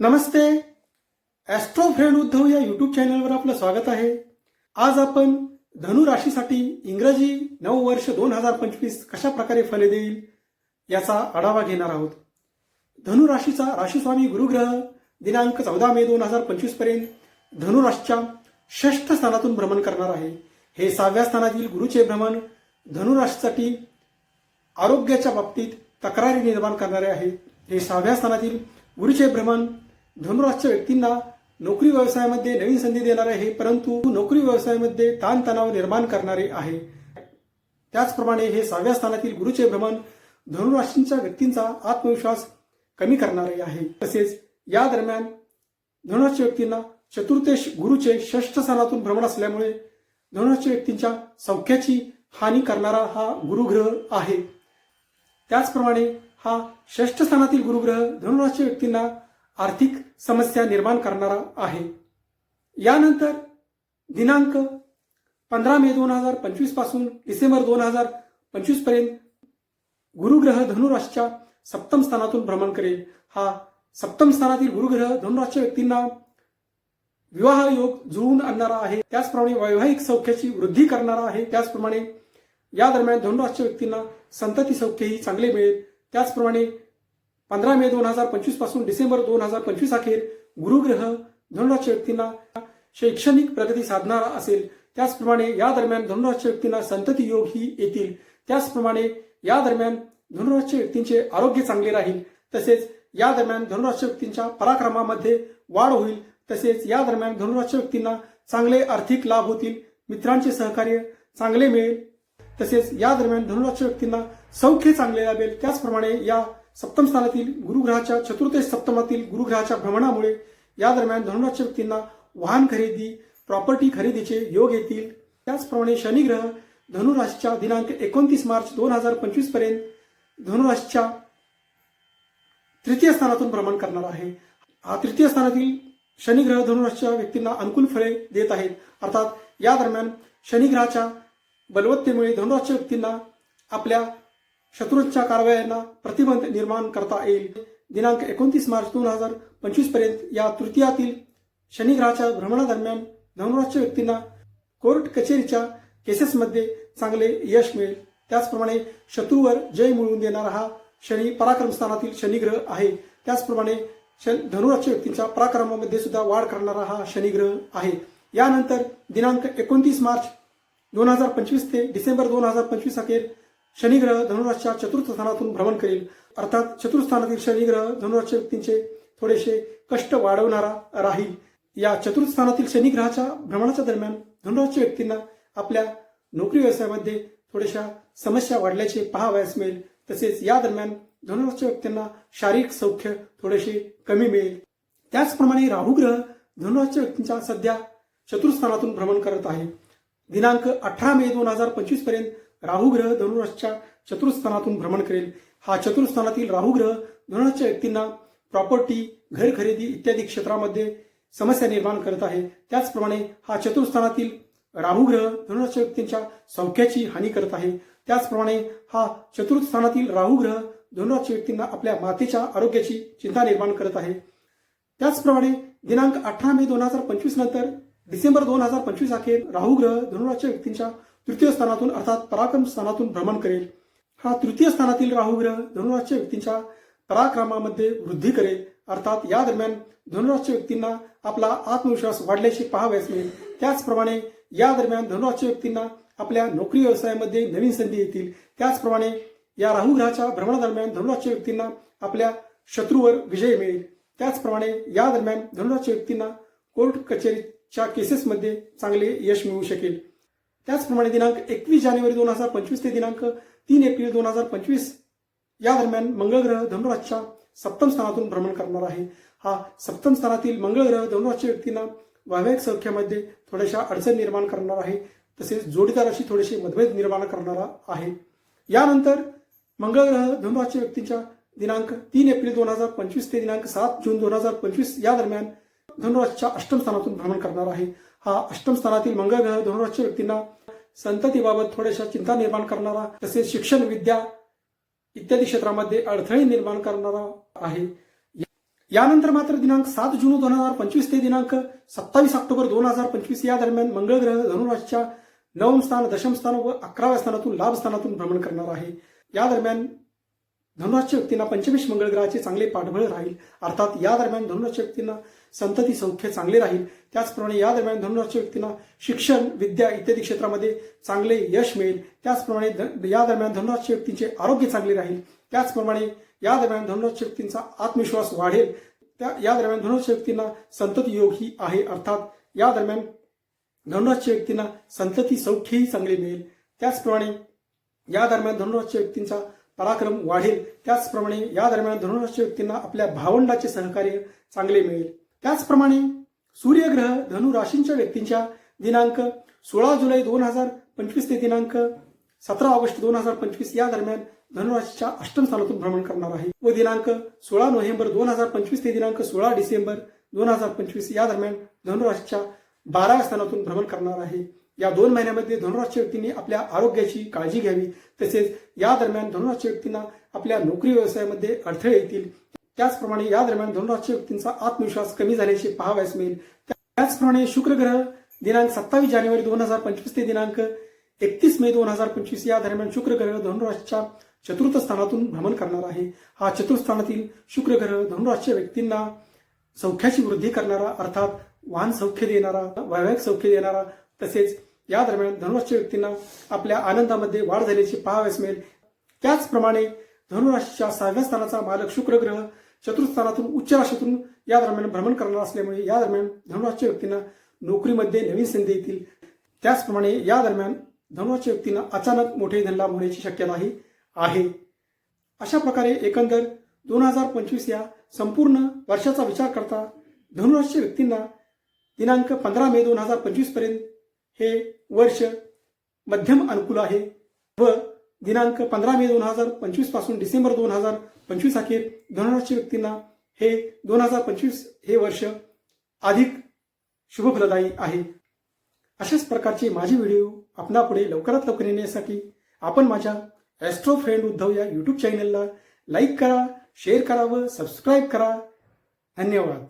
नमस्ते. Austro friend Uddhav या YouTube चॅनलवर आपलं स्वागत आहे. आज आपण धनु राशीसाठी इंग्रजी नऊ वर्ष दोन हजार पंचवीस कशा प्रकारे फले देईल याचा आढावा घेणार आहोत. धनु राशीचा राशीस्वामी गुरुग्रह दिनांक चौदा मे दोन हजार पंचवीसपर्यंत धनुराशीच्या षष्ठ स्थानातून भ्रमण करणार आहे. हे सहाव्या स्थानातील गुरुचे भ्रमण धनुराशीसाठी आरोग्याच्या बाबतीत तक्रारी निर्माण करणारे आहे. हे सहाव्या स्थानातील गुरुचे भ्रमण धनुराजच्या व्यक्तींना नोकरी व्यवसायामध्ये नवीन संधी देणारे आहे परंतु नोकरी व्यवसायामध्ये ताणतणाव निर्माण करणारे आहे. त्याचप्रमाणे हे सहाव्या स्थानातील गुरुचे भ्रमण धनुराशींच्या व्यक्तींचा आत्मविश्वास कमी करणारे आहे. तसेच या दरम्यान धनुराच्या व्यक्तींना चतुर्थेश गुरुचे षष्ठ स्थानातून भ्रमण असल्यामुळे धनुराच्या व्यक्तींच्या सौख्याची हानी करणारा हा गुरुग्रह आहे. त्याचप्रमाणे हा षष्ठ स्थानातील गुरुग्रह धनुराच्या व्यक्तींना आर्थिक समस्या निर्माण करणारा आहे. यानंतर दिनांक पंधरा मे दोन हजार पंचवीसपासून डिसेंबर दोन हजार पंचवीसपर्यंत गुरुग्रह धनुराशीच्या सप्तम स्थानातून भ्रमण करेल. हा सप्तम स्थानातील गुरुग्रह धनुराच्या व्यक्तींना विवाह योग जुळवून आणणारा आहे. त्याचप्रमाणे वैवाहिक सौख्याची वृद्धी करणारा आहे. त्याचप्रमाणे या दरम्यान धनुराजच्या व्यक्तींना संतती सौख्यही चांगले मिळेल. त्याचप्रमाणे पंधरा मे दोन हजार पंचवीसपासून डिसेंबर दोन हजार पंचवीस अखेर गुरुग्रह धनुराजच्या व्यक्तींना शैक्षणिक प्रगती साधणारा असेल. त्याचप्रमाणे या दरम्यान धनुराजच्या व्यक्तींना संतती योग ही येतील. त्याचप्रमाणे या दरम्यान धनुराजच्या व्यक्तींचे आरोग्य चांगले राहील. तसेच या दरम्यान धनुराजच्या व्यक्तींच्या पराक्रमामध्ये वाढ होईल. तसेच या दरम्यान धनुराजच्या व्यक्तींना चांगले आर्थिक लाभ होतील. मित्रांचे सहकार्य चांगले मिळेल. तसेच या दरम्यान धनुराजच्या व्यक्तींना सौख्य चांगले लाभेल त्याचप्रमाणे या सप्तम स्थानातील गुरुग्रहाच्या चतुर्थेश सप्तमातील गुरुग्रहाच्या भ्रमणामुळे या दरम्यान धनुराच्या व्यक्तींना वाहन खरेदी प्रॉपर्टी खरेदीचे योग येतील. त्याचप्रमाणे शनिग्रह धनुराशीच्या दिनांक एकोणतीस मार्च दोन हजार पंचवीसपर्यंत धनुराशीच्या तृतीय स्थानातून भ्रमण करणार आहे. हा तृतीय स्थानातील शनिग्रह धनुराशीच्या व्यक्तींना अनुकूल फळे देत आहेत. अर्थात या दरम्यान शनिग्रहाच्या बलवत्तेमुळे धनुराशीच्या व्यक्तींना आपल्या शत्रूंच्या कारवायांना प्रतिबंध निर्माण करता येईल. दिनांक एकोणतीस मार्च दोन हजार पंचवीसपर्यंत या तृतीयातील शनिग्रहाच्या भ्रमणादरम्यान धनुराजच्या व्यक्तींना कोर्ट कचेरीच्या केसेसमध्ये चांगले यश मिळेल. त्याचप्रमाणे शत्रूवर जय मिळवून देणारा हा शनी पराक्रम स्थानातील शनिग्रह आहे. त्याचप्रमाणे शन- धनुराजच्या व्यक्तींच्या पराक्रमामध्ये सुद्धा वाढ करणारा हा शनिग्रह आहे. यानंतर दिनांक एकोणतीस मार्च दोन हजार पंचवीस ते डिसेंबर दोन हजार पंचवीस अखेर शनिग्रह धनुराजच्या चतुर्थ स्थानातून भ्रमण करेल. अर्थात चतुर्थस्थानातील शनिग्रह धनुराजच्या व्यक्तींचे थोडेसे कष्ट वाढवणारा राहील. या चतुर्थ स्थानातील शनिग्रहाच्या भ्रमणाच्या दरम्यान धनुराजच्या व्यक्तींना आपल्या नोकरी व्यवसायामध्ये थोड्याशा समस्या वाढल्याचे पहावयास मिळेल. तसेच या दरम्यान धनुराजच्या व्यक्तींना शारीरिक सौख्य थोडेसे कमी मिळेल. त्याचप्रमाणे राहुग्रह धनुराजच्या व्यक्तींच्या सध्या चतुर्स्थानातून भ्रमण करत आहे. दिनांक अठरा मे दोन हजार पंचवीसपर्यंत राहुग्रह धनुराजच्या चतुर्स्थानातून भ्रमण करेल. हा चतुर्स्थानातील राहुग्रह धनुराजच्या व्यक्तींना प्रॉपर्टी घर खरेदी इत्यादी क्षेत्रामध्ये समस्या निर्माण करत आहे. त्याचप्रमाणे हा चतुर्स्थानातील राहुग्रह धनुराजच्या व्यक्तींच्या सौख्याची हानी करत आहे. त्याचप्रमाणे हा चतुर्थ स्थानातील राहुग्रह धनुराजच्या व्यक्तींना आपल्या मातेच्या आरोग्याची चिंता निर्माण करत आहे. त्याचप्रमाणे दिनांक अठरा मे दोन हजार पंचवीस नंतर डिसेंबर दोन हजार पंचवीस अखेर राहुग्रह धनुराजच्या व्यक्तींच्या तृतीय स्थानातून अर्थात पराक्रम स्थानातून भ्रमण करेल. हा तृतीय स्थानातील राहुग्रह धनुराजच्या व्यक्तींच्या पराक्रमामध्ये वृद्धी करेल. अर्थात या दरम्यान धनुराजच्या व्यक्तींना आपला आत्मविश्वास वाढल्याचे पाहावयास मिळेल. त्याचप्रमाणे या दरम्यान धनुराजच्या व्यक्तींना आपल्या नोकरी व्यवसायामध्ये नवीन संधी येतील. त्याचप्रमाणे या राहुग्रहाच्या भ्रमणादरम्यान धनुराजच्या व्यक्तींना आपल्या शत्रूवर विजय मिळेल. त्याचप्रमाणे या दरम्यान धनुराजच्या व्यक्तींना कोर्ट कचेरीच्या केसेसमध्ये चांगले यश मिळू शकेल. त्याचप्रमाणे दिनांक एकवीस जानेवारी दोन हजार पंचवीस ते दिनांक तीन एप्रिल दोन हजार पंचवीस या दरम्यान मंगळग्रह धनुराजच्या सप्तम स्थानातून भ्रमण करणार आहे. हा सप्तम स्थानातील मंगळग्रह धनुराजच्या व्यक्तींना वैवाहिक सौख्यामध्ये थोड्याशा अडचण निर्माण करणार आहे. तसेच जोडीदाराशी थोडेसे मतभेद निर्माण करणारा आहे. यानंतर मंगळग्रह धनुराजच्या व्यक्तींच्या दिनांक तीन एप्रिल दोन हजार पंचवीस ते दिनांक सात जून दोन हजार पंचवीस या दरम्यान धनुराजच्या अष्टम स्थानातून भ्रमण करणार आहे. हा अष्टम स्थानातील मंगळ ग्रह धनुराजच्या व्यक्तींना संततीबाबत थोड्याशा चिंता निर्माण करणारा तसेच शिक्षण विद्या इत्यादी क्षेत्रामध्ये अडथळे निर्माण करणारा आहे. यानंतर मात्र दिनांक सात जून दोन हजार पंचवीस ते दिनांक सत्तावीस ऑक्टोबर दोन हजार पंचवीस या दरम्यान मंगळ ग्रह धनुराशीच्या नवम स्थान दशम स्थान व अकराव्या स्थानातून लाभ स्थानातून भ्रमण करणार आहे. या दरम्यान धनुराच्या व्यक्तींना पंचमेश मंगळ ग्रहाचे चांगले पाठबळ राहील. अर्थात या दरम्यान धनुराच्या व्यक्तींना संतती सौख्य चांगले राहील. त्याचप्रमाणे या दरम्यान धनुराच्या व्यक्तींना शिक्षण विद्या इत्यादी क्षेत्रामध्ये चांगले यश मिळेल. त्याचप्रमाणे या दरम्यान धनुराच्या व्यक्तींचे आरोग्य चांगले राहील. त्याचप्रमाणे या दरम्यान धनुराच्या व्यक्तींचा आत्मविश्वास वाढेल. त्या या दरम्यान धनुराच्या व्यक्तींना संतती योग ही आहे. अर्थात या दरम्यान धनुराजच्या व्यक्तींना संतती सौख्यही चांगले मिळेल. त्याचप्रमाणे या दरम्यान धनुराजच्या व्यक्तींचा पराक्रम वाढेल. त्याचप्रमाणे या दरम्यान धनुराजच्या व्यक्तींना आपल्या भावंडाचे सहकार्य चांगले मिळेल. त्याचप्रमाणे सूर्यग्रह धनु राशींच्या व्यक्तींच्या दिनांक सोळा जुलै दोन हजार पंचवीस ते दिनांक सतरा ऑगस्ट दोन हजार पंचवीस या दरम्यान धनुराशीच्या अष्टम स्थानातून भ्रमण करणार आहे. व दिनांक सोळा नोव्हेंबर दोन हजार पंचवीस ते दिनांक सोळा डिसेंबर दोन हजार पंचवीस या दरम्यान धनुराशीच्या बारा स्थानातून भ्रमण करणार आहे. या दोन महिन्यामध्ये धनुराशीच्या व्यक्तींनी आपल्या आरोग्याची काळजी घ्यावी. तसेच या दरम्यान धनुराशीच्या व्यक्तींना आपल्या नोकरी व्यवसायामध्ये अडथळे येतील. त्याचप्रमाणे या दरम्यान धनुराशी व्यक्तींचा आत्मविश्वास कमी झाल्याचे पाहावयास मिळेल. त्याचप्रमाणे शुक्र ग्रह दिनांक सत्तावीस जानेवारी दोन हजार पंचवीस ते दिनांक एकतीस मे दोन हजार पंचवीस या दरम्यान शुक्र ग्रह धनुराशीच्या चतुर्थ स्थानातून भ्रमण करणार आहे. हा चतुर्थ स्थानातील शुक्र ग्रह धनुराशीच्या व्यक्तींना सौख्याची वृद्धी करणारा अर्थात वाहन सौख्य देणारा वैवाहिक सौख्य देणारा तसेच या दरम्यान धनुराशीच्या व्यक्तींना आपल्या आनंदामध्ये वाढ झाल्याची पाहावयास मिळेल. त्याचप्रमाणे धनुराशीच्या सहाव्या स्थानाचा मालक शुक्र ग्रह उच्च राशीतून या दरम्यान भ्रमण करणार असल्यामुळे या दरम्यान धनुराशीच्या व्यक्तींना नोकरीमध्ये नवीन संधी येतील. त्याचप्रमाणे या दरम्यान धनुराच्या व्यक्तींना अचानक मोठे धनलाभ होण्याची शक्यताही आहे. अशा प्रकारे एकंदर दोन हजार पंचवीस या संपूर्ण वर्षाचा विचार करता धनुराशीच्या व्यक्तींना दिनांक पंधरा मे दोन हजार पंचवीसपर्यंत हे वर्ष मध्यम अनुकूल आहे व दिनांक पंधरा मे दोन हजार पंचवीसपासून डिसेंबर दोन हजार पंचवीस अखेर धनुराशी व्यक्तींना हे दोन हजार पंचवीस हे वर्ष अधिक शुभफलदायी आहे. अशाच प्रकारचे माझे व्हिडिओ आपणापुढे लवकरात लवकर येण्यासाठी आपण माझ्या ॲस्ट्रो फ्रेंड उद्धव या यूट्यूब चॅनलला लाईक करा शेअर करा व सबस्क्राईब करा. धन्यवाद.